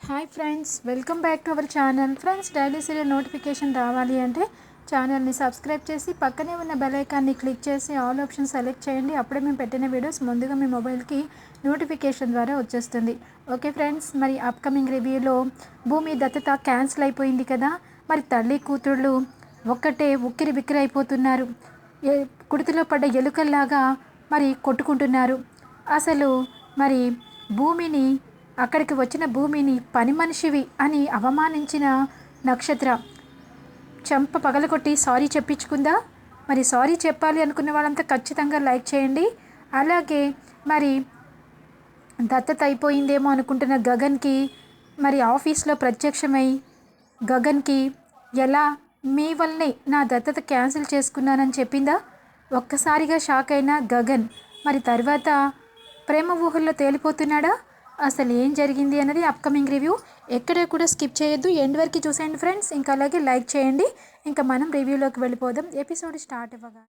Hi friends welcome back to our channel. Friends daily serial notification రావాలి అంటే ఛానల్ని subscribe చేసి పక్కనే ఉన్న బెల్ ఐకాన్ని క్లిక్ చేసి ఆల్ ఆప్షన్ సెలెక్ట్ చేయండి. అప్పుడే మేము పెట్టిన వీడియోస్ ముందుగా మీ మొబైల్కి నోటిఫికేషన్ ద్వారా వచ్చేస్తుంది. ఓకే ఫ్రెండ్స్ మరి అప్కమింగ్ రివ్యూలో భూమి దత్తత క్యాన్సిల్ అయిపోయింది కదా? మరి తల్లి కూతుళ్ళు ఒక్కటే ఉక్కిరి బిక్కిరి అయిపోతున్నారు. ఏ కుడితిలో పడ్డ ఎలుకల్లాగా మరి కొట్టుకుంటున్నారు. అసలు మరి భూమిని అక్కడికి వచ్చిన భూమిని పని మనిషివి అని అవమానించిన నక్షత్ర. చెంప పగలగొట్టి సారీ చెప్పించుకుందా? మరి సారీ చెప్పాలి అనుకున్న వాళ్ళంతా ఖచ్చితంగా లైక్ చేయండి. అలాగే మరి దత్తత అయిపోయిందేమో అనుకుంటున్న గగన్కి మరి ఆఫీస్లో ప్రత్యక్షమై గగన్కి ఎలా? మీ వల్లనే నా దత్తత క్యాన్సిల్ చేసుకున్నానని చెప్పిందా? ఒక్కసారిగా షాక్ అయిన గగన్. మరి తర్వాత ప్రేమ ఊహల్లో తేలిపోతున్నాడా? అసలు ఏం జరిగింది అనేది అప్కమింగ్ రివ్యూ ఎక్కడ కూడా స్కిప్ చేయొద్దు. ఎండ్ వరకు చూసేయండి ఫ్రెండ్స్ ఇంకా అలాగే లైక్ చేయండి. ఇంకా మనం రివ్యూలోకి వెళ్ళిపోదాం. ఎపిసోడ్ స్టార్ట్ అవ్వగా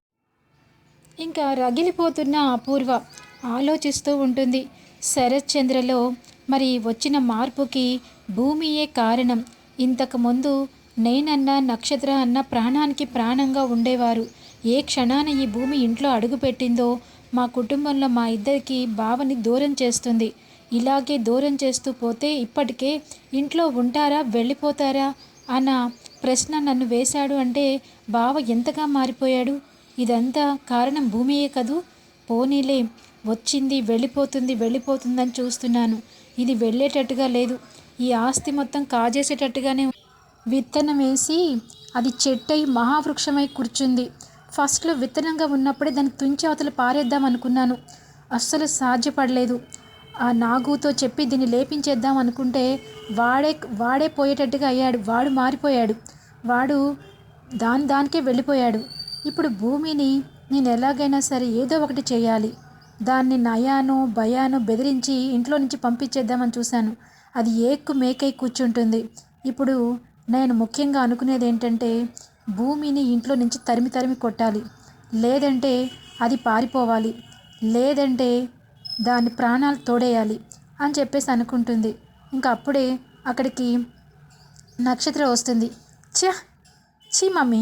ఇంకా రగిలిపోతున్న అపూర్వ ఆలోచిస్తూ ఉంటుంది. శరత్ చంద్రలో మరి వచ్చిన మార్పుకి భూమియే కారణం. ఇంతకుముందు నేనన్న నక్షత్ర అన్న ప్రాణానికి ప్రాణంగా ఉండేవారు. ఏ క్షణాన ఈ భూమి ఇంట్లో అడుగుపెట్టిందో మా కుటుంబంలో మా ఇద్దరికి బావని దూరం చేస్తుంది. ఇలాగే దూరం చేస్తూ పోతే ఇప్పటికే ఇంట్లో ఉంటారా వెళ్ళిపోతారా అన్న ప్రశ్న నన్ను వేశాడు అంటే బావ ఎంతగా మారిపోయాడు? ఇదంతా కారణం భూమియే కదూ? పోనీలే వచ్చింది వెళ్ళిపోతుంది వెళ్ళిపోతుందని చూస్తున్నాను. ఇది వెళ్ళేటట్టుగా లేదు. ఈ ఆస్తి మొత్తం కాజేసేటట్టుగానే విత్తనం వేసి అది చెట్టై మహావృక్షమై కూర్చుంది. ఫస్ట్లో విత్తనంగా ఉన్నప్పుడే దాన్ని తుంచి అవతల పారేద్దాం అనుకున్నాను. అస్సలు సాధ్యపడలేదు. ఆ నాగుతో చెప్పి దీన్ని లేపించేద్దాం అనుకుంటే వాడే వాడే పోయేటట్టుగా అయ్యాడు. వాడు మారిపోయాడు. వాడు దాని దానికే వెళ్ళిపోయాడు. ఇప్పుడు భూమిని నేను ఎలాగైనా సరే ఏదో ఒకటి చేయాలి. దాన్ని నయాను భయాను బెదిరించి ఇంట్లో నుంచి పంపించేద్దామని చూశాను. అది ఏక్కు మేకై కూర్చుంటుంది. ఇప్పుడు నేను ముఖ్యంగా అనుకునేది ఏంటంటే భూమిని ఇంట్లో నుంచి తరిమి తరిమి కొట్టాలి. లేదంటే అది పారిపోవాలి. లేదంటే దాని ప్రాణాలు తోడేయాలి అని చెప్పేసి అనుకుంటుంది. ఇంకా అప్పుడే అక్కడికి నక్షత్రం వస్తుంది. ఛ! చీ మమ్మీ!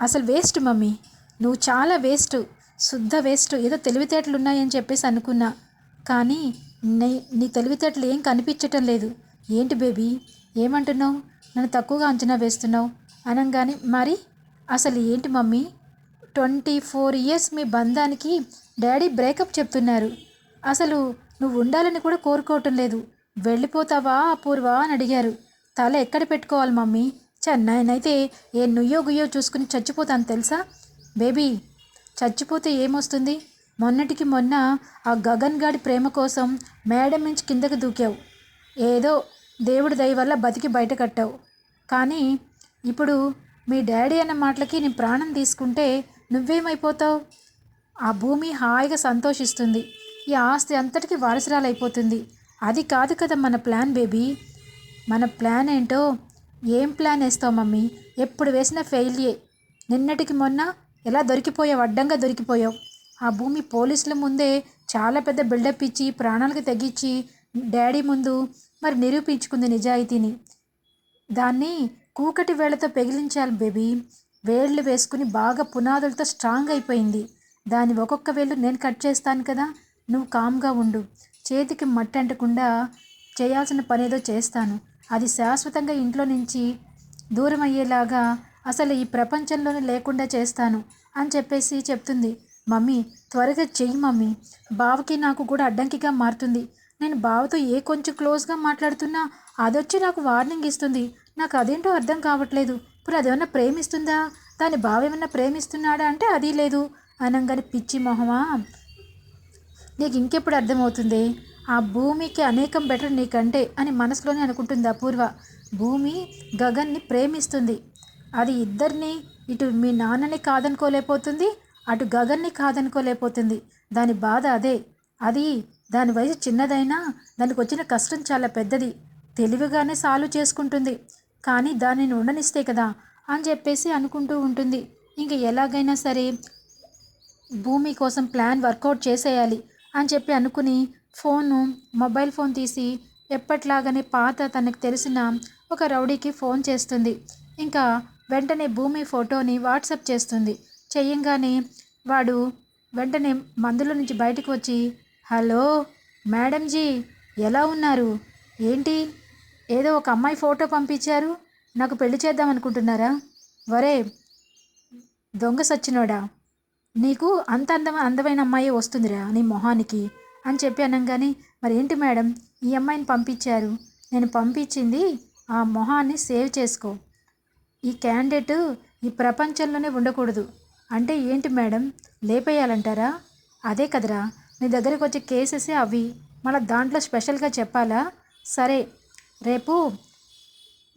అసలు వేస్ట్ మమ్మీ! నువ్వు చాలా వేస్ట్! శుద్ధ వేస్ట్! ఏదో తెలివితేటలు ఉన్నాయని చెప్పేసి అనుకున్నా. కానీ నీ నీ తెలివితేటలు ఏం కనిపించటం లేదు. ఏంటి బేబీ? ఏమంటున్నావు? నన్ను తక్కువగా అంచనా వేస్తున్నావు? అనగానే మరి? అసలు ఏంటి మమ్మీ? ట్వంటీ ఫోర్ ఇయర్స్ మీ బంధానికి డాడీ బ్రేకప్ చెప్తున్నారు. అసలు నువ్వు ఉండాలని కూడా కోరుకోవటం లేదు. వెళ్ళిపోతావా అపూర్వ అని అడిగారు. తల ఎక్కడ పెట్టుకోవాలి మమ్మీ? చెన్నైనైతే ఏ నుయ్యో గుయ్యో చూసుకుని చచ్చిపోతాను తెలుసా? బేబీ చచ్చిపోతే ఏమొస్తుంది? మొన్నటికి మొన్న ఆ గగన్ గాడి ప్రేమ కోసం మేడం నుంచి కిందకి దూకావు. ఏదో దేవుడి దయ వల్ల బతికి బయట కట్టావు. కానీ ఇప్పుడు మీ డాడీ అన్న మాటలకి నీ ప్రాణం తీసుకుంటే నువ్వేమైపోతావు? ఆ భూమి హాయిగా సంతోషిస్తుంది. ఈ ఆస్తి అంతటికి వారసురాలైపోతుంది. అది కాదు కదా మన ప్లాన్ బేబీ. మన ప్లాన్ ఏంటో? ఏం ప్లాన్ వేస్తావు మమ్మీ? ఎప్పుడు వేసినా ఫెయిల్యే. నిన్నటికి మొన్న ఎలా దొరికిపోయావు? అడ్డంగా దొరికిపోయావు. ఆ భూమి పోలీసుల ముందే చాలా పెద్ద బిల్డప్ ఇచ్చి ప్రాణాలకు తగ్గించి డాడీ ముందు మరి నిరూపించుకుంది నిజాయితీని. దాన్ని కూకటి వేళ్ళతో పెగిలించాలి బేబీ. వేళ్ళు వేసుకుని బాగా పునాదులతో స్ట్రాంగ్ అయిపోయింది. దాని ఒక్కొక్క వేళ్ళు నేను కట్ చేస్తాను కదా? నువ్వు కామ్గా ఉండు. చేతికి మట్టి అంటకుండా చేయాల్సిన పని ఏదో చేస్తాను. అది శాశ్వతంగా ఇంట్లో నుంచి దూరం అయ్యేలాగా అసలు ఈ ప్రపంచంలోనే లేకుండా చేస్తాను అని చెప్పేసి చెప్తుంది. మమ్మీ త్వరగా చెయ్యి మమ్మీ. బావకి నాకు కూడా అడ్డంకిగా మారుతుంది. నేను బావతో ఏ కొంచెం క్లోజ్గా మాట్లాడుతున్నా అదొచ్చి నాకు వార్నింగ్ ఇస్తుంది. నాకు అదేంటో అర్థం కావట్లేదు. ఇప్పుడు అదేమన్నా ప్రేమిస్తుందా? దాని బావ ఏమన్నా ప్రేమిస్తున్నాడా అంటే అది లేదు. అనగానే పిచ్చి మొహమా? నీకు ఇంకెప్పుడు అర్థమవుతుంది? ఆ భూమికి అనేకం బెటర్ నీకంటే అని మనసులోనే అనుకుంటుంది అపూర్వ. భూమి గగన్ని ప్రేమిస్తుంది. అది ఇద్దరిని ఇటు మీ నాన్నని కాదనుకోలేకపోతుంది అటు గగన్ని కాదనుకోలేకపోతుంది. దాని బాధ అదే. అది దాని వయసు చిన్నదైనా దానికి వచ్చిన కష్టం చాలా పెద్దది. తెలివిగానే సాల్వ్ చేసుకుంటుంది. కానీ దానిని ఉండనిస్తే కదా అని చెప్పేసి అనుకుంటూ ఉంటుంది. ఇంక ఎలాగైనా సరే భూమి కోసం ప్లాన్ వర్కౌట్ చేసేయాలి. అని చెప్పి అనుకుని ఫోను మొబైల్ ఫోన్ తీసి ఎప్పట్లాగానే పాత తనకు తెలిసిన ఒక రౌడీకి ఫోన్ చేస్తుంది. ఇంకా వెంటనే భూమి ఫోటోని వాట్సప్ చేస్తుంది. చెయ్యంగానే వాడు వెంటనే మందుల నుంచి బయటకు వచ్చి హలో మేడంజీ ఎలా ఉన్నారు? ఏంటి? ఏదో ఒక అమ్మాయి ఫోటో పంపించారు? నాకు పెళ్ళి చేద్దాం అనుకుంటున్నారా వరే దొంగ సచ్చినోడా? నీకు అంత అందమ అందమైన అమ్మాయి వస్తుందిరా నీ మొహానికి అని చెప్పి అనగానే మరి ఏంటి మేడం? ఈ అమ్మాయిని పంపించారు. నేను పంపించింది ఆ మొహాన్ని సేవ్ చేసుకో. ఈ క్యాండిడేట్ ఈ ప్రపంచంలోనే ఉండకూడదు. అంటే ఏంటి మేడం? లేపేయాలంటారా? అదే కదరా. నీ దగ్గరికి వచ్చే కేసెసే అవి. మళ్ళీ దాంట్లో స్పెషల్గా చెప్పాలా? సరే రేపు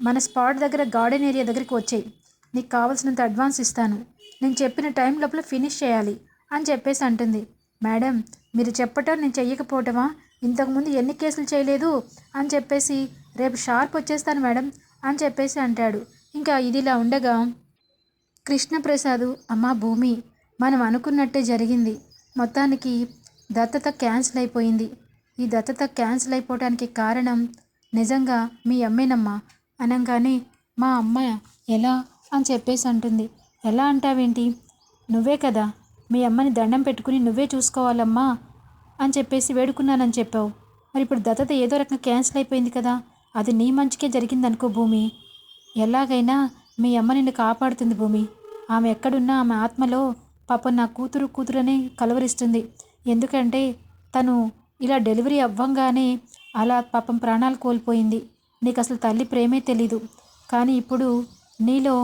మన స్పాట్ దగ్గర గార్డెన్ ఏరియా దగ్గరికి వచ్చేయి. నీకు కావాల్సినంత అడ్వాన్స్ ఇస్తాను. నేను చెప్పిన టైం లోపల ఫినిష్ చేయాలి అని చెప్పేసి అంటుంది. మేడం మీరు చెప్పటం నేను చెయ్యకపోవటమా? ఇంతకుముందు ఎన్ని కేసులు చేయలేదు? అని చెప్పేసి రేపు షార్ప్ వచ్చేస్తాను మేడం అని చెప్పేసి అంటాడు. ఇంకా ఇదిలా ఉండగా కృష్ణప్రసాద్ అమ్మా భూమి మనం అనుకున్నట్టే జరిగింది. మొత్తానికి దత్తత క్యాన్సిల్ అయిపోయింది. ఈ దత్తత క్యాన్సిల్ అయిపోవడానికి కారణం నిజంగా మీ అమ్మేనమ్మా. అనగానే మా అమ్మ ఎలా? అని చెప్పేసి అంటుంది. ఎలా అంటావేంటి? నువ్వే కదా మీ అమ్మని దండం పెట్టుకుని నువ్వే చూసుకోవాలమ్మా అని చెప్పేసి వేడుకున్నానని చెప్పావు. మరి ఇప్పుడు దత్తత ఏదో రకంగా క్యాన్సిల్ అయిపోయింది కదా అది నీ మంచికే జరిగిందనుకో భూమి. ఎలాగైనా మీ అమ్మ నిన్ను కాపాడుతుంది భూమి. ఆమె ఎక్కడున్నా ఆమె ఆత్మలో పాపం నా కూతురు కూతురనే కలవరిస్తుంది. ఎందుకంటే తను ఇలా డెలివరీ అవ్వంగానే అలా పాపం ప్రాణాలు కోల్పోయింది. నీకు అసలు తల్లి ప్రేమే తెలీదు. కానీ ఇప్పుడు నీలో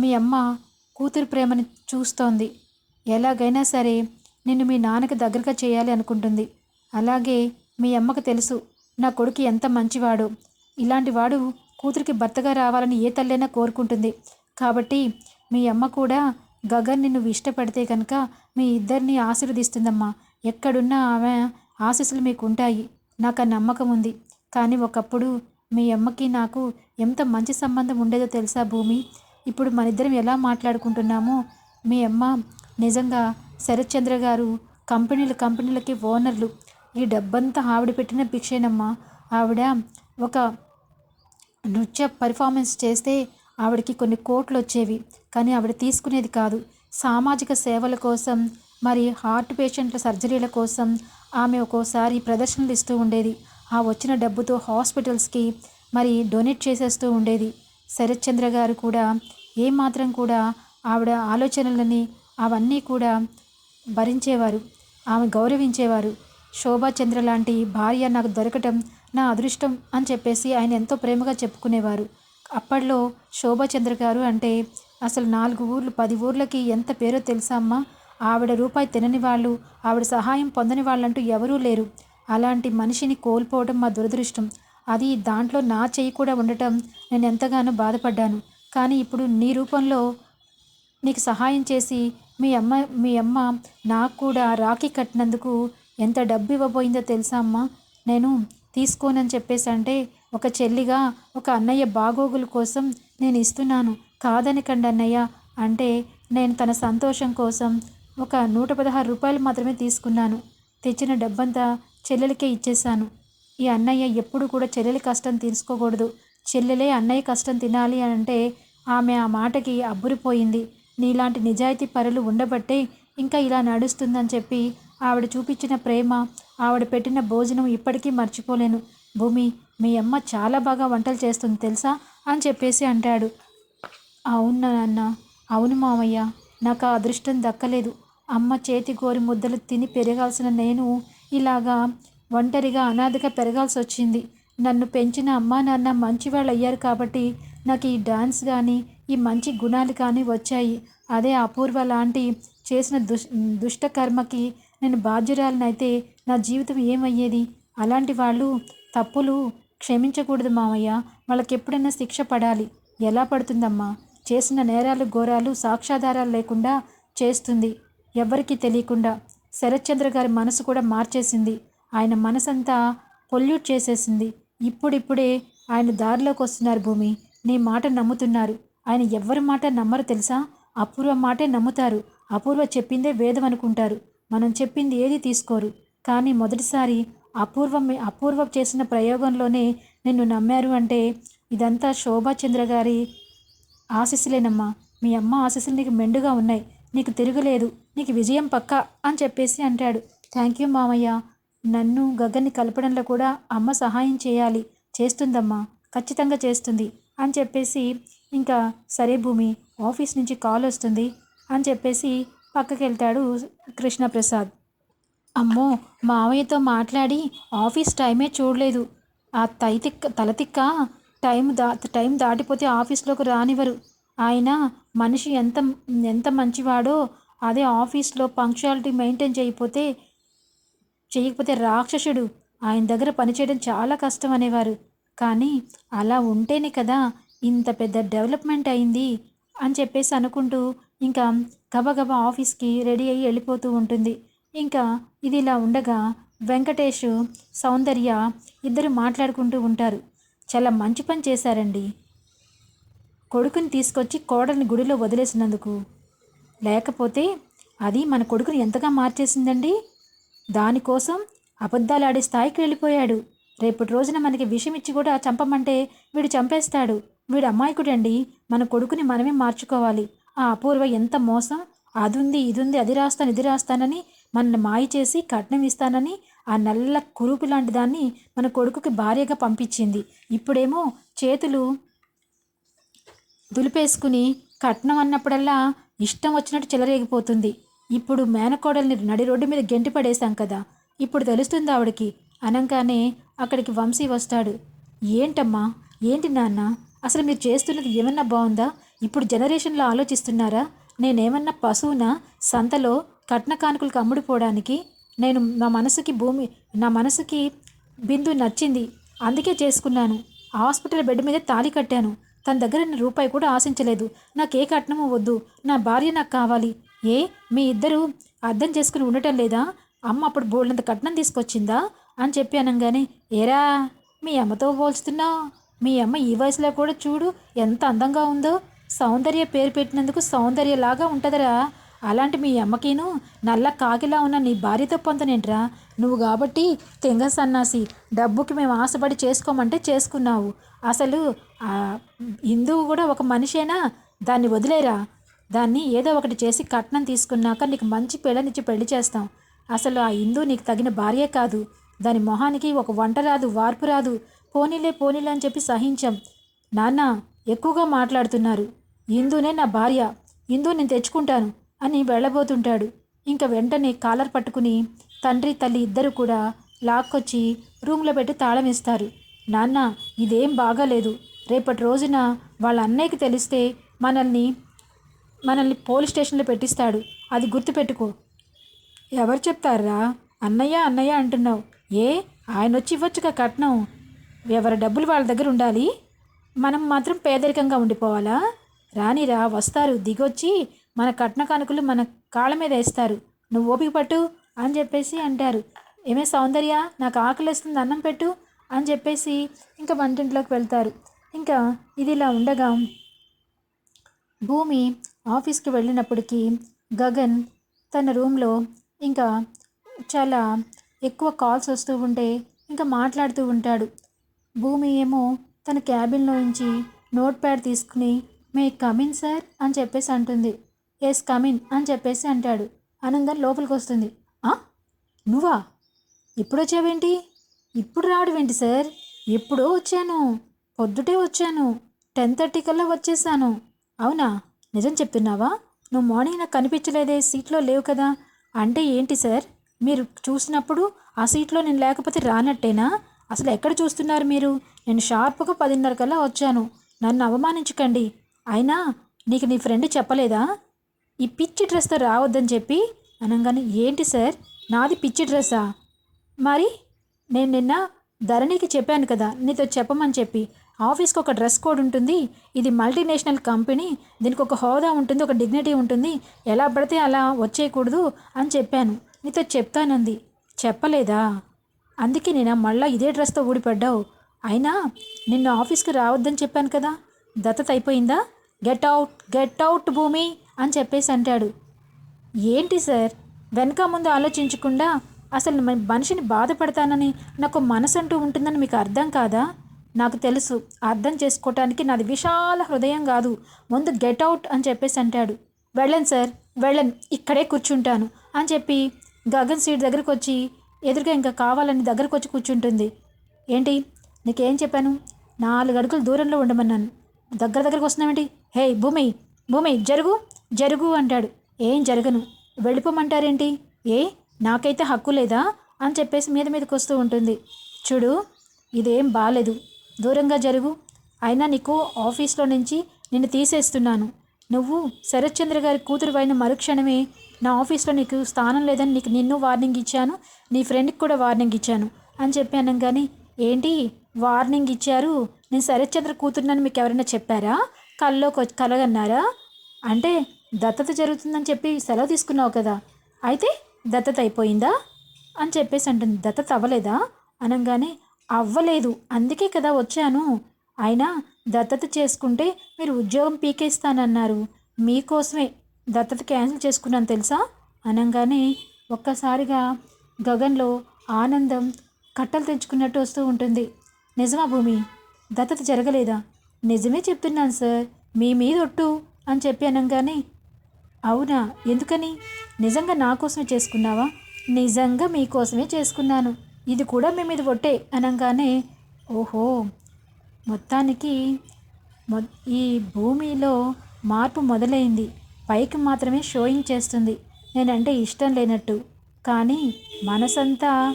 మీ అమ్మ కూతురు ప్రేమని చూస్తోంది. ఎలాగైనా సరే నిన్ను మీ నాన్నకి దగ్గరగా చేయాలి అనుకుంటుంది. అలాగే మీ అమ్మకు తెలుసు నా కొడుకు ఎంత మంచివాడు. ఇలాంటి వాడు కూతురికి భర్తగా రావాలని ఏ తల్లైనా కోరుకుంటుంది. కాబట్టి మీ అమ్మ కూడా గగన్ నిన్ను ఇష్టపడితే కనుక మీ ఇద్దరిని ఆశీర్వదిస్తుందమ్మా. ఎక్కడున్నా ఆమె ఆశీస్సులు మీకు ఉంటాయి నాకు ఆ నమ్మకం ఉంది. కానీ ఒకప్పుడు మీ అమ్మకి నాకు ఎంత మంచి సంబంధం ఉండేదో తెలుసా భూమి? ఇప్పుడు మన ఇద్దరం ఎలా మాట్లాడుకుంటున్నామో? మీ అమ్మ నిజంగా శరత్చంద్ర గారు కంపెనీలు కంపెనీలకి ఓనర్లు. ఈ డబ్బంతా ఆవిడ పెట్టిన భిక్షేనమ్మా. ఆవిడ ఒక నృత్య పర్ఫార్మెన్స్ చేస్తే ఆవిడకి కొన్ని కోట్లు వచ్చేవి కానీ ఆవిడ తీసుకునేది కాదు. సామాజిక సేవల కోసం మరి హార్ట్ పేషెంట్ల సర్జరీల కోసం ఆమె ఒక్కోసారి ప్రదర్శనలు ఇస్తూ ఉండేది. ఆ వచ్చిన డబ్బుతో హాస్పిటల్స్కి మరి డొనేట్ చేసేస్తూ ఉండేది. శరత్చంద్ర గారు కూడా ఏమాత్రం కూడా ఆవిడ ఆలోచనలని అవన్నీ కూడా భరించేవారు ఆమె గౌరవించేవారు. శోభాచంద్ర లాంటి భార్య నాకు దొరకటం నా అదృష్టం అని చెప్పేసి ఆయన ఎంతో ప్రేమగా చెప్పుకునేవారు. అప్పట్లో శోభాచంద్ర గారు అంటే అసలు నాలుగు ఊర్లు పది ఊర్లకి ఎంత పేరో తెలుసా అమ్మా? ఆవిడ రూపాయి తినని వాళ్ళు ఆవిడ సహాయం పొందని వాళ్ళంటూ ఎవరూ లేరు. అలాంటి మనిషిని కోల్పోవడం మా దురదృష్టం. అది దాంట్లో నా చేయి కూడా ఉండటం నేను ఎంతగానో బాధపడ్డాను. కానీ ఇప్పుడు నీ రూపంలో నీకు సహాయం చేసి మీ అమ్మ మీ అమ్మ నాకు కూడా రాఖీ కట్టినందుకు ఎంత డబ్బు ఇవ్వబోయిందో తెలుసా అమ్మ? నేను తీసుకోనని చెప్పేసి అంటే ఒక చెల్లిగా ఒక అన్నయ్య బాగోగుల కోసం నేను ఇస్తున్నాను. కాదనకండి అన్నయ్య. అంటే నేను తన సంతోషం కోసం ఒక నూట పదహారు రూపాయలు మాత్రమే తీసుకున్నాను. తెచ్చిన డబ్బంతా చెల్లెలకే ఇచ్చేశాను. ఈ అన్నయ్య ఎప్పుడు కూడా చెల్లెలి కష్టం తీసుకోకూడదు చెల్లెలే అన్నయ్య కష్టం తినాలి అని అంటే ఆమె ఆ మాటకి అబ్బురిపోయింది. నీలాంటి నిజాయితీ పరులు ఉండబట్టే ఇంకా ఇలా నడుస్తుందని చెప్పి ఆవిడ చూపించిన ప్రేమ ఆవిడ పెట్టిన భోజనం ఇప్పటికీ మర్చిపోలేను. భూమి మీ అమ్మ చాలా బాగా వంటలు చేస్తుంది తెలుసా? అని చెప్పేసి అంటాడు. అవును నాన్న. అవును మామయ్య. నాకు ఆ అదృష్టం దక్కలేదు. అమ్మ చేతి గోరి ముద్దలు తిని పెరగాల్సిన నేను ఇలాగా ఒంటరిగా అనాథగా పెరగాల్సి వచ్చింది నన్ను పెంచిన అమ్మా నాన్న మంచివాళ్ళు అయ్యారు కాబట్టి నాకు ఈ డాన్స్ కానీ ఈ మంచి గుణాలు కానీ వచ్చాయి. అదే అపూర్వ లాంటి చేసిన దుష్ దుష్టకర్మకి నేను బాధ్యురాలనైతే నా జీవితం ఏమయ్యేది? అలాంటి వాళ్ళు తప్పులు క్షమించకూడదు మామయ్య. వాళ్ళకి ఎప్పుడైనా శిక్ష పడాలి. ఎలా పడుతుందమ్మా? చేసిన నేరాలు ఘోరాలు సాక్ష్యాధారాలు లేకుండా చేస్తుంది. ఎవ్వరికీ తెలియకుండా. శరత్చంద్ర గారి మనసు కూడా మార్చేసింది. ఆయన మనసంతా పొల్యూట్ చేసేసింది. ఇప్పుడిప్పుడే ఆయన దారిలోకి వస్తున్నారు భూమి. నీ మాట నమ్ముతున్నారు. ఆయన ఎవరి మాట నమ్మరు తెలుసా? అపూర్వ మాటే నమ్ముతారు. అపూర్వ చెప్పిందే వేదం అనుకుంటారు. మనం చెప్పింది ఏది తీసుకోరు. కానీ మొదటిసారి అపూర్వం అపూర్వ చేసిన ప్రయోగంలోనే నిన్ను నమ్మారు అంటే ఇదంతా శోభాచంద్ర గారి ఆశీస్సులేనమ్మా. మీ అమ్మ ఆశీస్సులు నీకు మెండుగా ఉన్నాయి. నీకు తిరగలేదు. నీకు విజయం పక్కా అని చెప్పేసి అంటాడు. థ్యాంక్ యూ మామయ్య. నన్ను గగన్ని కలపడంలో కూడా అమ్మ సహాయం చేయాలి. చేస్తుందమ్మా. ఖచ్చితంగా చేస్తుంది. అని చెప్పేసి ఇంకా సరే భూమి ఆఫీస్ నుంచి కాల్ వస్తుంది అని చెప్పేసి పక్కకి వెళ్తాడు కృష్ణప్రసాద్. అమ్మో మావయ్యతో మాట్లాడి ఆఫీస్ టైమే చూడలేదు. ఆ తైతిక్క తలతిక్క టైం దా టైం దాటిపోతే ఆఫీస్లోకి రానివ్వరు. ఆయన మనిషి ఎంత ఎంత మంచివాడో అదే ఆఫీస్లో పంక్చువాలిటీ మెయింటైన్ చేయకపోతే చేయకపోతే రాక్షసుడు ఆయన దగ్గర పనిచేయడం చాలా కష్టం అనేవారు. కానీ అలా ఉంటేనే కదా ఇంత పెద్ద డెవలప్మెంట్ అయింది అని చెప్పేసి అనుకుంటూ ఇంకా గబగబా ఆఫీస్కి రెడీ అయ్యి వెళ్ళిపోతూ ఉంటుంది. ఇంకా ఇది ఇలా ఉండగా వెంకటేష్ సౌందర్య ఇద్దరు మాట్లాడుకుంటూ ఉంటారు. చాలా మంచి పని చేశారండి. కొడుకుని తీసుకొచ్చి కోడల్ని గుడిలో వదిలేసినందుకు. లేకపోతే అది మన కొడుకుని ఎంతగా మార్చేసిందండి? దానికోసం అబద్ధాలు ఆడే స్థాయికి వెళ్ళిపోయాడు. రేపటి రోజున మనకి విషయం ఇచ్చి కూడా చంపమంటే వీడు చంపేస్తాడు. వీడు అమ్మాయికుడండి. మన కొడుకుని మనమే మార్చుకోవాలి. ఆ అపూర్వ ఎంత మోసం? అది ఉంది ఇది ఉంది అది రాస్తాను ఇది రాస్తానని మనల్ని మాయ చేసి కట్నం ఇస్తానని ఆ నల్ల కురుపు లాంటి దాన్ని మన కొడుకుకి భార్యగా పంపించింది. ఇప్పుడేమో చేతులు దులిపేసుకుని కట్నం అన్నప్పుడల్లా ఇష్టం వచ్చినట్టు చెలరేగిపోతుంది. ఇప్పుడు మేనకోడల్ని నడి రోడ్డు మీద గెంటి పడేశాం కదా. ఇప్పుడు తెలుస్తుంది ఆవిడకి. అనగానే అక్కడికి వంశీ వస్తాడు. ఏంటమ్మా? ఏంటి నాన్న? అసలు మీరు చేస్తున్నది ఏమన్నా బాగుందా? ఇప్పుడు జనరేషన్లో ఆలోచిస్తున్నారా? నేనేమన్నా పశువునా? సంతలో కట్న కానుకలకు అమ్ముడుపోవడానికి నేను నా మనసుకి భూమి నా మనసుకి బిందు నచ్చింది. అందుకే చేసుకున్నాను. హాస్పిటల్ బెడ్ మీద తాళి కట్టాను. తన దగ్గర రూపాయి కూడా ఆశించలేదు. నాకే కట్నము వద్దు. నా భార్య నాకు కావాలి. ఏ మీ ఇద్దరు అర్థం చేసుకుని ఉండటం లేదా? అమ్మ అప్పుడు బోల్డంత కట్నం తీసుకొచ్చిందా? అని చెప్పి అనగానే ఏరా మీ అమ్మతో పోల్చుతున్నావు. మీ అమ్మ ఈ వయసులో కూడా చూడు ఎంత అందంగా ఉందో. సౌందర్య పేరు పెట్టినందుకు సౌందర్యలాగా ఉంటుందిరా. అలాంటి మీ అమ్మకిను నల్ల కాకిలా ఉన్న నీ భార్యతో పొందనేంట్రా? నువ్వు కాబట్టి తెంగ సన్నాసి డబ్బుకి మేము ఆశపడి చేసుకోమంటే చేసుకున్నావు. అసలు హిందువు కూడా ఒక మనిషేనా? దాన్ని వదిలేరా? దాన్ని ఏదో ఒకటి చేసి కట్నం తీసుకున్నాక నీకు మంచి పిల్లనిచ్చి పెళ్ళి చేస్తాం. అసలు ఆ హిందూ నీకు తగిన భార్యే కాదు. దాని మొహానికి ఒక వంట రాదు వార్పు రాదు. పోనీలే పోనీలే అని చెప్పి సహించాం. నాన్న ఎక్కువగా మాట్లాడుతున్నారు. ఇందునే నా భార్య. ఇందు నేను తెచ్చుకుంటాను అని వెళ్ళబోతుంటాడు. ఇంకా వెంటనే కాలర్ పట్టుకుని తండ్రి తల్లి ఇద్దరు కూడా లాక్కొచ్చి రూమ్లో పెట్టి తాళం ఇస్తారు. నాన్న ఇదేం బాగాలేదు. రేపటి రోజున వాళ్ళ అన్నయ్యకి తెలిస్తే మనల్ని మనల్ని పోలీస్ స్టేషన్లో పెట్టిస్తాడు. అది గుర్తుపెట్టుకో. ఎవరు చెప్తారా? అన్నయ్య అన్నయ్య అంటున్నావు. ఏ? ఆయన వచ్చి ఇవ్వచ్చుగా కట్నం. ఎవరి డబ్బులు వాళ్ళ దగ్గర ఉండాలి? మనం మాత్రం పేదరికంగా ఉండిపోవాలా? రానిరా వస్తారు. దిగొచ్చి మన కట్న కానుకలు మన కాళ్ళ మీద వేస్తారు. నువ్వు ఓపిక పట్టు అని చెప్పేసి అంటారు. ఏమే సౌందర్య నాకు ఆకలిస్తుంది అన్నం పెట్టు అని చెప్పేసి ఇంకా వంటింట్లోకి వెళ్తారు. ఇంకా ఇది ఇలా ఉండగా భూమి ఆఫీస్కి వెళ్ళినప్పటికీ గగన్ తన రూమ్లో ఇంకా చాలా ఎక్కువ కాల్స్ వస్తూ ఉంటే ఇంకా మాట్లాడుతూ ఉంటాడు. భూమి ఏమో తన క్యాబిన్లో నుంచి నోట్ ప్యాడ్ తీసుకుని మే కమిన్ సార్? అని చెప్పేసి అంటుంది. ఎస్ కమిన్ అని చెప్పేసి అంటాడు. అనగానే లోపలికి వస్తుంది. నువ్వా? ఇప్పుడు వచ్చావేంటి? ఇప్పుడు రావడమేంటి సార్? ఎప్పుడో వచ్చాను. పొద్దుటే వచ్చాను. టెన్ థర్టీ కల్లా వచ్చేసాను. అవునా? నిజం చెప్తున్నావా? నువ్వు మార్నింగ్ నాకు కనిపించలేదే సీట్లో లేవు కదా. అంటే ఏంటి సార్? మీరు చూసినప్పుడు ఆ సీట్లో నేను లేకపోతే రానట్టేనా? అసలు ఎక్కడ చూస్తున్నారు మీరు? నేను షార్ప్గా పదిన్నర కల్లా వచ్చాను. నన్ను అవమానించకండి. అయినా నీకు నీ ఫ్రెండ్ చెప్పలేదా? ఈ పిచ్చి డ్రెస్తో రావద్దని చెప్పి అనగానే ఏంటి సార్? నాది పిచ్చి డ్రెస్సా? మరి నేను నిన్న ధరణికి చెప్పాను కదా నీతో చెప్పమని చెప్పి. ఆఫీస్కి ఒక డ్రెస్ కోడ్ ఉంటుంది. ఇది మల్టీనేషనల్ కంపెనీ. దీనికి ఒక హోదా ఉంటుంది. ఒక డిగ్నిటీ ఉంటుంది. ఎలా పడితే అలా వచ్చేయకూడదు అని చెప్పాను. నీతో చెప్తానంది. చెప్పలేదా? అందుకే నేను మళ్ళీ ఇదే డ్రెస్తో ఊడిపడ్డావు. అయినా నిన్ను ఆఫీస్కి రావద్దని చెప్పాను కదా. దత్తత అయిపోయిందా? గెట్ అవుట్ గెట్ అవుట్ భూమి అని చెప్పేసి అంటాడు. ఏంటి సార్? వెనక ముందు ఆలోచించకుండా అసలు మనిషిని బాధపడతానని నాకు మనసు అంటూ ఉంటుందని మీకు అర్థం కాదా? నాకు తెలుసు అర్థం చేసుకోవటానికి నాది విశాల హృదయం కాదు ముందు గెట్ అవుట్ అని చెప్పేసి అంటాడు. వెళ్ళను సార్ వెళ్ళను ఇక్కడే కూర్చుంటాను అని చెప్పి గగన్ సీట్ దగ్గరకు వచ్చి ఎదురుగా ఇంకా కావాలని దగ్గరకు వచ్చి కూర్చుంటుంది. ఏంటి నీకేం చెప్పాను? నాలుగు అడుగులు దూరంలో ఉండమన్నాను. దగ్గర దగ్గరకు వస్తున్నామేంటి హే భూమి భూమి జరుగు జరుగు అంటాడు. ఏం జరగను? వెళ్ళిపోమంటారేంటి? ఏ నాకైతే హక్కు లేదా? అని చెప్పేసి మీద మీదకి వస్తూ ఉంటుంది. చూడు ఇదేం బాలేదు. దూరంగా జరుగు. అయినా నీకు ఆఫీస్లో నుంచి నిన్ను తీసేస్తున్నాను. నువ్వు శరత్చంద్ర గారి కూతురు అయిన మరుక్షణమే నా ఆఫీస్లో నీకు స్థానం లేదని నీకు నిన్ను వార్నింగ్ ఇచ్చాను. నీ ఫ్రెండ్కి కూడా వార్నింగ్ ఇచ్చాను. అని చెప్పాను కానీ ఏంటి? వార్నింగ్ ఇచ్చారు? నేను శరత్చంద్ర కూతురునని మీకు ఎవరైనా చెప్పారా? కల్లోకి కలగన్నారా? అంటే దత్తత జరుగుతుందని చెప్పి సెలవు తీసుకున్నావు కదా. అయితే దత్తత అయిపోయిందా? అని చెప్పేసి అంటుంది. దత్తత అవ్వలేదా? అనగానే అవ్వలేదు. అందుకే కదా వచ్చాను. అయినా దత్తత చేసుకుంటే మీరు ఉద్యోగం పీకేస్తానన్నారు. మీకోసమే దత్తత క్యాన్సిల్ చేసుకున్నాను తెలుసా? అనగానే ఒక్కసారిగా గగన్లో ఆనందం కట్టలు తెంచుకున్నట్టు వస్తూ ఉంటుంది. నిజమా భూమి? దత్తత జరగలేదా? నిజమే చెప్తున్నాను సార్. మీ మీద ఒట్టు అని చెప్పి అనగానే అవునా? ఎందుకని? నిజంగా నా కోసమే చేసుకున్నావా? నిజంగా మీకోసమే చేసుకున్నాను. ఇది కూడా మీ మీద ఒట్టే అనగానే ఓహో మొత్తానికి మొ ఈ భూమిలో మార్పు మొదలైంది. పైకి మాత్రమే షోయింగ్ చేస్తుంది. నేనంటే ఇష్టం లేనట్టు. కానీ మనసంతా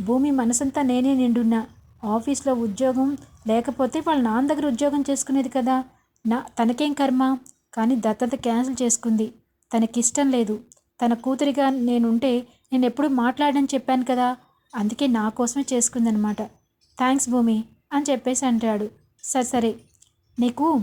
భూమి మనసంతా నేనే నిండున్నా. ఆఫీస్లో ఉద్యోగం లేకపోతే వాళ్ళ నాన్న దగ్గర ఉద్యోగం చేసుకునేది కదా. నా తనకేం కర్మ? కానీ దత్తత క్యాన్సిల్ చేసుకుంది. తనకిష్టం లేదు. తన కూతురిగా నేనుంటే నేను ఎప్పుడు మాట్లాడని చెప్పాను కదా. అందుకే నా కోసమే చేసుకుందనమాట. థ్యాంక్స్ భూమి అని చెప్పేసి అంటాడు. సరే సరే. నీకు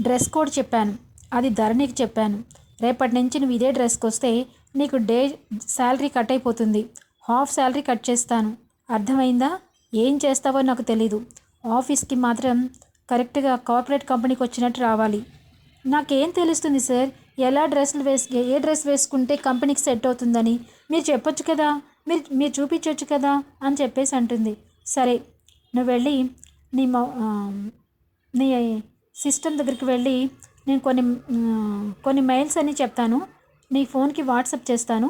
డ్రెస్ కోడ్ చెప్పాను. అది ధర నీకు చెప్పాను. రేపటి నుంచి నువ్వు ఇదే డ్రెస్కి వస్తే నీకు డే శాలరీ కట్ అయిపోతుంది. హాఫ్ శాలరీ కట్ చేస్తాను. అర్థమైందా? ఏం చేస్తావో నాకు తెలీదు. ఆఫీస్కి మాత్రం కరెక్ట్గా కార్పొరేట్ కంపెనీకి వచ్చినట్టు రావాలి. నాకేం తెలుస్తుంది సార్? ఎలా డ్రెస్సులు వేసు ఏ డ్రెస్ వేసుకుంటే కంపెనీకి సెట్ అవుతుందని? మీరు చెప్పొచ్చు కదా? మీరు మీరు చూపించవచ్చు కదా అని చెప్పేసి అంటుంది. సరే నువ్వు వెళ్ళి నీ నీ సిస్టమ్ దగ్గరికి వెళ్ళి నేను కొన్ని కొన్ని మెయిల్స్ అని చెప్తాను. నీ ఫోన్కి వాట్సప్ చేస్తాను.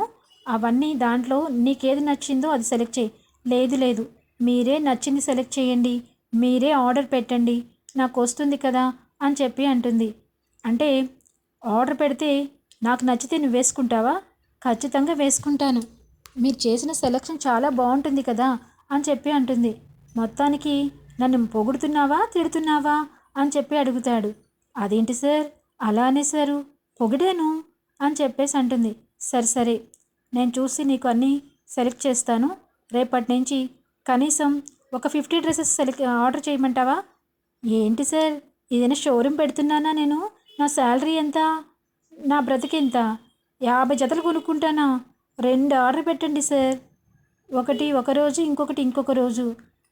అవన్నీ దాంట్లో నీకేది నచ్చిందో అది సెలెక్ట్ చేయి. లేదు లేదు. మీరే నచ్చింది సెలెక్ట్ చేయండి. మీరే ఆర్డర్ పెట్టండి. నాకు వస్తుంది కదా అని చెప్పి అంటుంది. అంటే ఆర్డర్ పెడితే నాకు నచ్చితే నువ్వు వేసుకుంటావా? ఖచ్చితంగా వేసుకుంటాను. మీరు చేసిన సెలక్షన్ చాలా బాగుంటుంది కదా అని చెప్పి అంటుంది. మొత్తానికి నన్ను పొగుడుతున్నావా తిడుతున్నావా అని చెప్పి అడుగుతాడు. అదేంటి సార్? అలా అనేసారు పొగిడాను? అని చెప్పేసి అంటుంది. సరే సరే. నేను చూసి నీకు అన్నీ సెలెక్ట్ చేస్తాను. రేపటి నుంచి కనీసం ఒక ఫిఫ్టీ డ్రెస్సెస్ సెలెక్ట్ ఆర్డర్ చేయమంటావా? ఏంటి సార్? ఏదైనా షోరూమ్ పెడుతున్నానా నేను? నా శాలరీ ఎంత? నా బ్రతికెంత? యాభై జతలు కొనుక్కుంటానా? రెండు ఆర్డర్ పెట్టండి సార్. ఒకటి ఒక రోజు ఇంకొకటి ఇంకొక రోజు.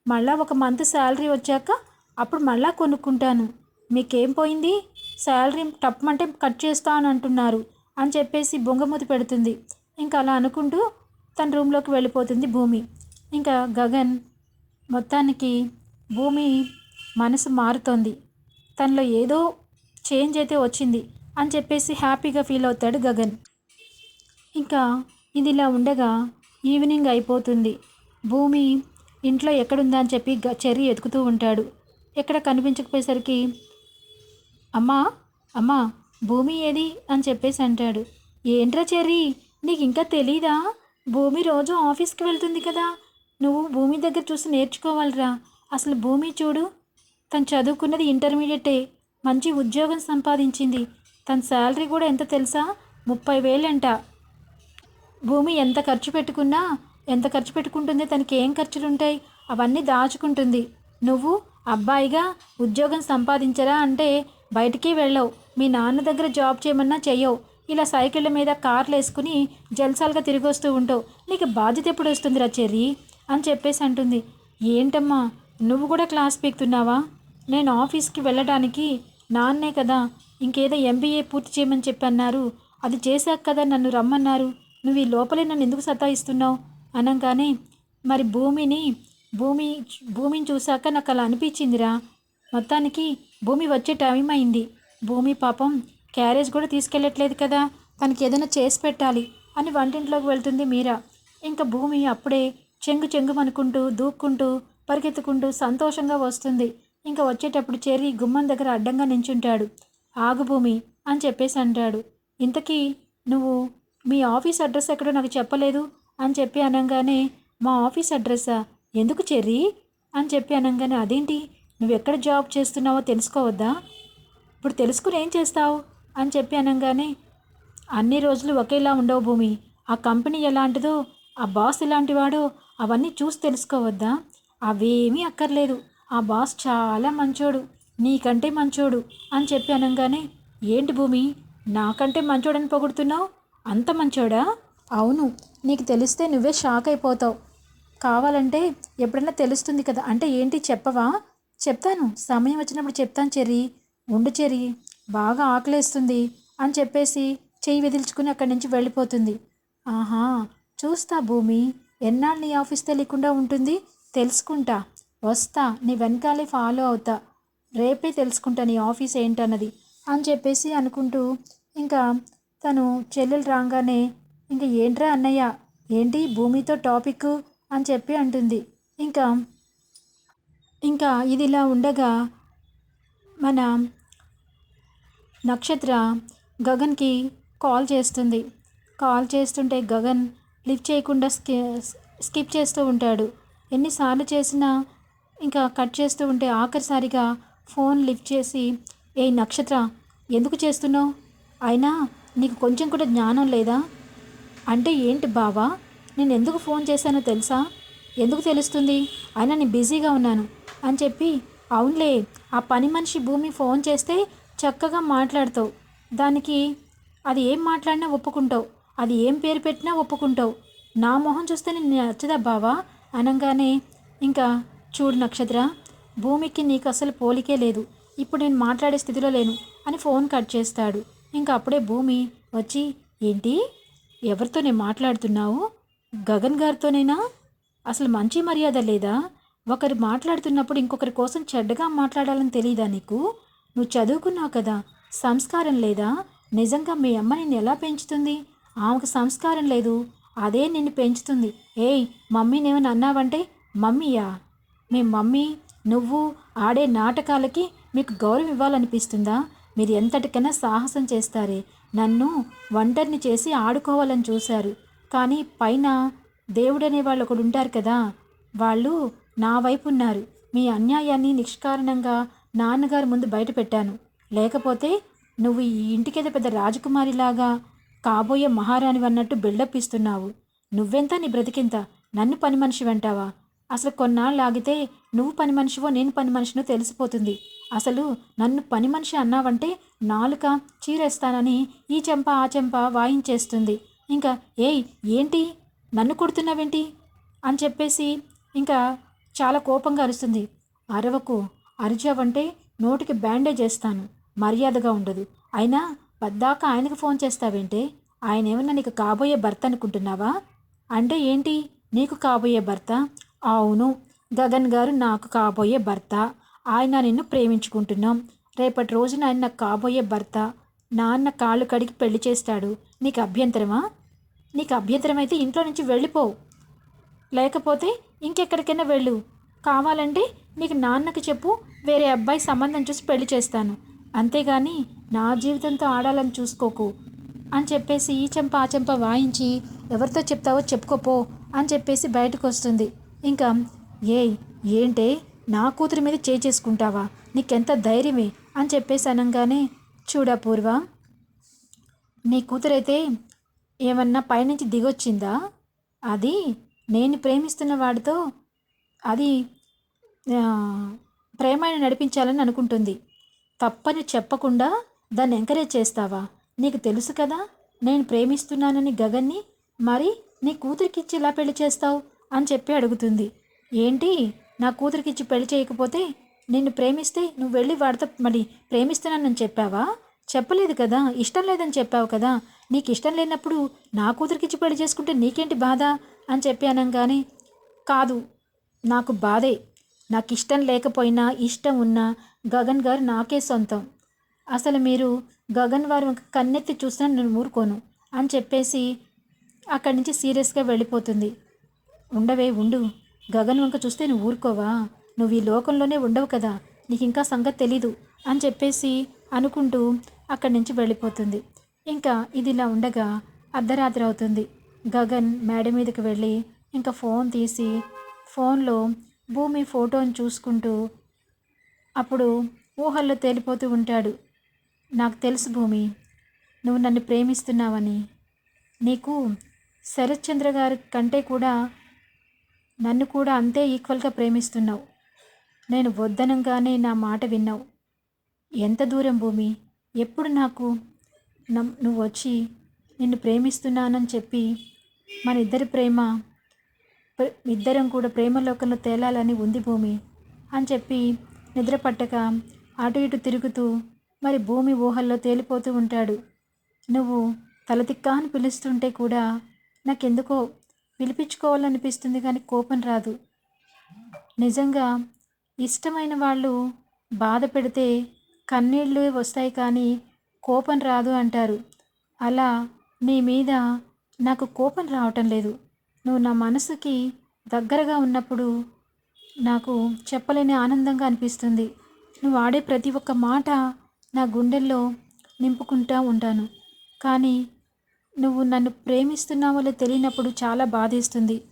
మళ్ళా ఒక మంత్ శాలరీ వచ్చాక అప్పుడు మళ్ళా కొనుక్కుంటాను. మీకేం పోయింది? శాలరీ తప్పమంటే కట్ చేస్తా అని అంటున్నారు అని చెప్పేసి బొంగమూతి పెడుతుంది. ఇంకా అలా అనుకుంటూ తన రూమ్లోకి వెళ్ళిపోతుంది భూమి. ఇంకా గగన్ మొత్తానికి భూమి మనసు మారుతోంది. తనలో ఏదో చేంజ్ అయితే వచ్చింది అని చెప్పేసి హ్యాపీగా ఫీల్ అవుతాడు గగన్. ఇంకా ఇది ఇలా ఉండగా ఈవినింగ్ అయిపోతుంది. భూమి ఇంట్లో ఎక్కడుందా అని చెప్పి గ- చెర్రీ ఎతుకుతూ ఉంటాడు. ఎక్కడ కనిపించకపోయేసరికి అమ్మా అమ్మా భూమి ఏది? అని చెప్పేసి అంటాడు. ఏంట్రా చెర్రీ నీకు ఇంకా తెలీదా? భూమి రోజు ఆఫీస్కి వెళ్తుంది కదా. నువ్వు భూమి దగ్గర చూసి నేర్చుకోవాలిరా. అసలు భూమి చూడు. తను చదువుకున్నది ఇంటర్మీడియటే. మంచి ఉద్యోగం సంపాదించింది. తన శాలరీ కూడా ఎంత తెలుసా? ముప్పై వేలంట. భూమి ఎంత ఖర్చు పెట్టుకున్నా ఎంత ఖర్చు పెట్టుకుంటుంది తనకి ఏం ఖర్చులు ఉంటాయి అవన్నీ దాచుకుంటుంది. నువ్వు అబ్బాయిగా ఉద్యోగం సంపాదించరా అంటే బయటికి వెళ్ళవు. మీ నాన్న దగ్గర జాబ్ చేయమన్నా చేయవు ఇలా సైకిళ్ళ మీద కార్లు వేసుకుని జల్సాలుగా తిరిగి వస్తూ ఉంటావు. నీకు బాధ్యత ఎప్పుడు వస్తుందిరా చెర్రీ? అని చెప్పేసి అంటుంది. ఏంటమ్మా నువ్వు కూడా క్లాస్ పీకుతున్నావా? నేను ఆఫీస్కి వెళ్ళడానికి నాన్నే కదా ఇంకేదో ఎంబీఏ పూర్తి చేయమని చెప్పన్నారు. అది చేశాక కదా నన్ను రమ్మన్నారు. నువ్వు ఈ లోపలే నన్ను ఎందుకు సతాయిస్తున్నావు? అనగానే మరి భూమిని భూమి భూమిని చూశాక నాకు అలా అనిపించిందిరా. మొత్తానికి భూమి వచ్చే టైం అయింది. భూమి పాపం క్యారేజ్ కూడా తీసుకెళ్ళట్లేదు కదా తనకి ఏదైనా చేసి పెట్టాలి అని వంటింట్లోకి వెళ్తుంది మీరా. ఇంకా భూమి అప్పుడే చెంగు చెంగు అనుకుంటూ దూక్కుంటూ పరిగెత్తుకుంటూ సంతోషంగా వస్తుంది. ఇంకా వచ్చేటప్పుడు చేరి గుమ్మం దగ్గర అడ్డంగా నించుంటాడు. ఆగు భూమి అని చెప్పేసి అంటాడు. ఇంతకీ నువ్వు మీ ఆఫీస్ అడ్రస్ ఎక్కడో నాకు చెప్పలేదు అని చెప్పి అనగానే మా ఆఫీస్ అడ్రస్సా ఎందుకు చెర్రీ? అని చెప్పి అనగానే అదేంటి? నువ్వు ఎక్కడ జాబ్ చేస్తున్నావో తెలుసుకోవద్దా? ఇప్పుడు తెలుసుకుని ఏం చేస్తావు? అని చెప్పి అనగానే అన్ని రోజులు ఒకేలా ఉండవు భూమి. ఆ కంపెనీ ఎలాంటిదో ఆ బాస్ ఎలాంటివాడో అవన్నీ చూసి తెలుసుకోవద్దా? అవేమీ అక్కర్లేదు. ఆ బాస్ చాలా మంచోడు. నీకంటే మంచోడు. అని చెప్పి అనగానే ఏంటి భూమి? నాకంటే మంచోడని పొగుడుతున్నావు? అంత మంచోడా? అవును. నీకు తెలిస్తే నువ్వే షాక్ అయిపోతావు. కావాలంటే ఎప్పుడైనా తెలుస్తుంది కదా. అంటే ఏంటి చెప్పవా? చెప్తాను. సమయం వచ్చినప్పుడు చెప్తాను చెర్రీ. ఉండు చెర్రీ. బాగా ఆకలేస్తుంది అని చెప్పేసి చెయ్యి విదిల్చుకుని అక్కడి నుంచి వెళ్ళిపోతుంది. ఆహా. చూస్తా భూమి. ఎన్నాళ్ళు నీ ఆఫీస్ తెలియకుండా ఉంటుంది? తెలుసుకుంటా. వస్తా. నీ వెనకాలే ఫాలో అవుతా. రేపే తెలుసుకుంటా నీ ఆఫీస్ ఏంటన్నది అని చెప్పేసి అనుకుంటూ ఇంకా తను చెల్లెలు రాగానే ఇంకా ఏంట్రా అన్నయ్య? ఏంటి భూమితో టాపిక్ అని చెప్పి అంటుంది. ఇంకా ఇంకా ఇది ఇలా ఉండగా మన నక్షత్ర గగన్కి కాల్ చేస్తుంది. కాల్ చేస్తుంటే గగన్ లిఫ్ట్ చేయకుండా స్కి స్కిప్ చేస్తూ ఉంటాడు. ఎన్నిసార్లు చేసినా ఇంకా కట్ చేస్తూ ఉంటే ఆఖరిసారిగా ఫోన్ లిఫ్ట్ చేసి ఏ నక్షత్ర ఎందుకు చేస్తున్నావు? అయినా నీకు కొంచెం కూడా జ్ఞానం లేదా? అంటే ఏంటి బావా? నేను ఎందుకు ఫోన్ చేశానో తెలుసా? ఎందుకు తెలుస్తుంది? అయినా నేను బిజీగా ఉన్నాను అని చెప్పి అవునులే ఆ పని మనిషి భూమి ఫోన్ చేస్తే చక్కగా మాట్లాడతావు. దానికి అది ఏం మాట్లాడినా ఒప్పుకుంటావు. అది ఏం పేరు పెట్టినా ఒప్పుకుంటావు. నా మొహం చూస్తే నేను నచ్చదా బావా? అనగానే ఇంకా చూడు నక్షత్ర భూమికి నీకు అసలు పోలికే లేదు. ఇప్పుడు నేను మాట్లాడే స్థితిలో లేను అని ఫోన్ కట్ చేస్తాడు. ఇంకా అప్పుడే భూమి వచ్చి ఏంటి? ఎవరితో నేను మాట్లాడుతున్నావు? గగన్ గారితోనేనా? అసలు మంచి మర్యాద లేదా? ఒకరు మాట్లాడుతున్నప్పుడు ఇంకొకరి కోసం చెడ్డగా మాట్లాడాలని తెలియదా నీకు? నువ్వు చదువుకున్నావు కదా సంస్కారం లేదా? నిజంగా మీ అమ్మ నిన్ను ఎలా పెంచుతుంది? ఆమెకు సంస్కారం లేదు అదే నిన్ను పెంచుతుంది. ఏయ్ మమ్మీని ఏమైనా అన్నావంటే మమ్మీయా? మీ మమ్మీ నువ్వు ఆడే నాటకాలకి మీకు గౌరవం ఇవ్వాలనిపిస్తుందా? మీరు ఎంతటికైనా సాహసం చేస్తారే. నన్ను ఒంటరిని చేసి ఆడుకోవాలని చూశారు. కానీ పైన దేవుడనే వాళ్ళు ఒకడు ఉంటారు కదా. వాళ్ళు నా వైపు ఉన్నారు మీ అన్యాయాన్ని నిష్కారణంగా నాన్నగారి ముందు బయటపెట్టాను. లేకపోతే నువ్వు ఈ ఇంటికేదో పెద్ద రాజకుమారిలాగా కాబోయే మహారాణి అన్నట్టు బిల్డప్ ఇస్తున్నావు. నువ్వెంత నీ బ్రతికింత? నన్ను పని మనిషి వెంటావా? అసలు కొన్నాళ్ళు ఆగితే నువ్వు పని మనిషివో నేను పని మనిషినో తెలిసిపోతుంది. అసలు నన్ను పని మనిషి అన్నావంటే నాలుక చీరేస్తానని ఈ చెంప ఆ చెంప వాయించేస్తుంది. ఇంకా ఏయ్ ఏంటి? నన్ను కొడుతున్నావేంటి? అని చెప్పేసి ఇంకా చాలా కోపంగా అరుస్తుంది. అరవకు అరిచావంటే నోటికి బ్యాండేజ్ చేస్తాను మర్యాదగా ఉండదు. అయినా పద్దాక ఆయనకు ఫోన్ చేస్తావేంటే? ఆయన ఏమన్నా నీకు కాబోయే భర్త అనుకుంటున్నావా? అంటే ఏంటి? నీకు కాబోయే భర్త? అవును గగన్ గారు నాకు కాబోయే భర్త. ఆయన నిన్ను ప్రేమించుకుంటున్నాం. రేపటి రోజున ఆయన నాకు కాబోయే భర్త నాన్న కాళ్ళు కడిగి పెళ్ళి చేస్తాడు. నీకు అభ్యంతరమా? నీకు అభ్యంతరం అయితే ఇంట్లో నుంచి వెళ్ళిపో. లేకపోతే ఇంకెక్కడికైనా వెళ్ళు. కావాలంటే నీకు నాన్నకి చెప్పు వేరే అబ్బాయి సంబంధం చూసి పెళ్ళి చేస్తాను. అంతేగాని నా జీవితంతో ఆడాలని చూసుకోకు. అని చెప్పేసి ఈ చెంప ఆ చెంప వాయించి ఎవరితో చెప్తావో చెప్పుకోపో అని చెప్పేసి బయటకు వస్తుంది ఇంకా ఏ ఏంటే? నా కూతురి మీద చేయి చేసుకుంటావా? నీకెంత ధైర్యమే? అని చెప్పేసి అనగానే చూడా పూర్వ నీ కూతురైతే ఏమన్నా పైనుంచి దిగొచ్చిందా? అది నేను ప్రేమిస్తున్న వాడితో అది ఆ, ప్రేమాన్ని నడిపించాలని అనుకుంటుంది. తప్పని చెప్పకుండా దాన్ని ఎంకరేజ్ చేస్తావా? నీకు తెలుసు కదా నేను ప్రేమిస్తున్నానని గగన్ని మరి నీ కూతురికిచ్చి ఇలా పెళ్ళి చేస్తావు? అని చెప్పి అడుగుతుంది. ఏంటి? నా కూతురికిచ్చి పెళ్ళి చేయకపోతే నిన్ను ప్రేమిస్తే నువ్వు వెళ్ళి వాడితో మరి ప్రేమిస్తున్నానని చెప్పావా? చెప్పలేదు కదా. ఇష్టం లేదని చెప్పావు కదా. నీకు ఇష్టం లేనప్పుడు నా కూతురికి ఇచ్చి పెళ్ళి చేసుకుంటే నీకేంటి బాధ? అని చెప్పాను కానీ కాదు నాకు బాధే. నాకు ఇష్టం లేకపోయినా ఇష్టం ఉన్నా గగన్ గారు నాకే సొంతం. అసలు మీరు గగన్ వారు కన్నెత్తి చూసినా నేను ఊరుకోను అని చెప్పేసి అక్కడి నుంచి సీరియస్గా వెళ్ళిపోతుంది. ఉండవే ఉండు. గగన్ వంక చూస్తే నువ్వు ఊరుకోవా? నువ్వు ఈ లోకంలోనే ఉండవు కదా. నీకు ఇంకా సంగతి తెలీదు అని చెప్పేసి అనుకుంటూ అక్కడి నుంచి వెళ్ళిపోతుంది. ఇంకా ఇది ఇలా ఉండగా అర్ధరాత్రి అవుతుంది. గగన్ మేడ మీదకి వెళ్ళి ఇంకా ఫోన్ తీసి ఫోన్లో భూమి ఫోటోని చూసుకుంటూ అప్పుడు ఊహల్లో తేలిపోతూ ఉంటాడు. నాకు తెలుసు భూమి నువ్వు నన్ను ప్రేమిస్తున్నావని. నీకు శరత్చంద్ర గారి కంటే కూడా నన్ను కూడా అంతే ఈక్వల్గా ప్రేమిస్తున్నావు. నేను వద్దనంగానే నా మాట విన్నావు. ఎంత దూరం భూమి? ఎప్పుడు నాకు? నువ్వు వచ్చి నిన్ను ప్రేమిస్తున్నానని చెప్పి మన ఇద్దరి ప్రేమ ఇద్దరం కూడా ప్రేమలోకంలో తేలాలని ఉంది భూమి అని చెప్పి నిద్ర పట్టక అటు ఇటు తిరుగుతూ మరి భూమి ఊహల్లో తేలిపోతూ ఉంటాడు. నువ్వు తలతిక్కా అని పిలుస్తుంటే కూడా నాకెందుకో పిలిపించుకోవాలనిపిస్తుంది కానీ కోపం రాదు. నిజంగా ఇష్టమైన వాళ్ళు బాధ పెడితే కన్నీళ్ళు వస్తాయి కానీ కోపం రాదు అంటారు. అలా నీ మీద నాకు కోపం రావటం లేదు. నువ్వు నా మనసుకి దగ్గరగా ఉన్నప్పుడు నాకు చెప్పలేని ఆనందంగా అనిపిస్తుంది. నువ్వు ఆడే ప్రతి ఒక్క మాట నా గుండెల్లో నింపుకుంటా ఉంటాను. కానీ నువ్వు నన్ను ప్రేమిస్తున్నావో తెలియనప్పుడు చాలా బాధేస్తుంది.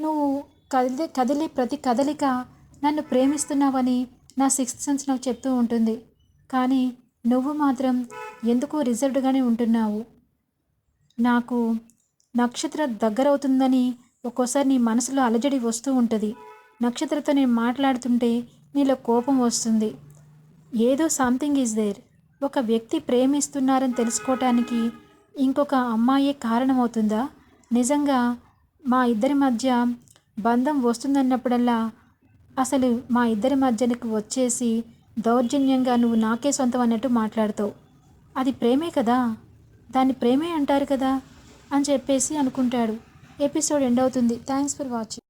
నువ్వు కదిలే కదిలే ప్రతి కదలిక నన్ను ప్రేమిస్తున్నావని నా సిక్స్త్ సెన్స్ నాకు చెప్తూ ఉంటుంది. కానీ నువ్వు మాత్రం ఎందుకో రిజర్వ్డ్గానే ఉంటున్నావు. నాకు నక్షత్ర దగ్గరవుతుందని ఒక్కోసారి నీ మనసులో అలజడి వస్తూ ఉంటుంది. నక్షత్రతో నేను మాట్లాడుతుంటే నీలో కోపం వస్తుంది. ఏదో సంథింగ్ ఈజ్ దేర్ ఒక వ్యక్తి ప్రేమిస్తున్నారని తెలుసుకోవటానికి ఇంకొక అమ్మాయి కారణమవుతుందా? నిజంగా మా ఇద్దరి మధ్య బంధం వస్తుందన్నప్పుడల్లా అసలు మా ఇద్దరి మధ్యనకు వచ్చేసి దౌర్జన్యంగా నువ్వు నాకే సొంతం అన్నట్టు మాట్లాడతావు. అది ప్రేమే కదా? దాన్ని ప్రేమే అంటారు కదా? అని చెప్పేసి అనుకుంటాడు. ఎపిసోడ్ ఎండ్ అవుతుంది. Thanks for watching.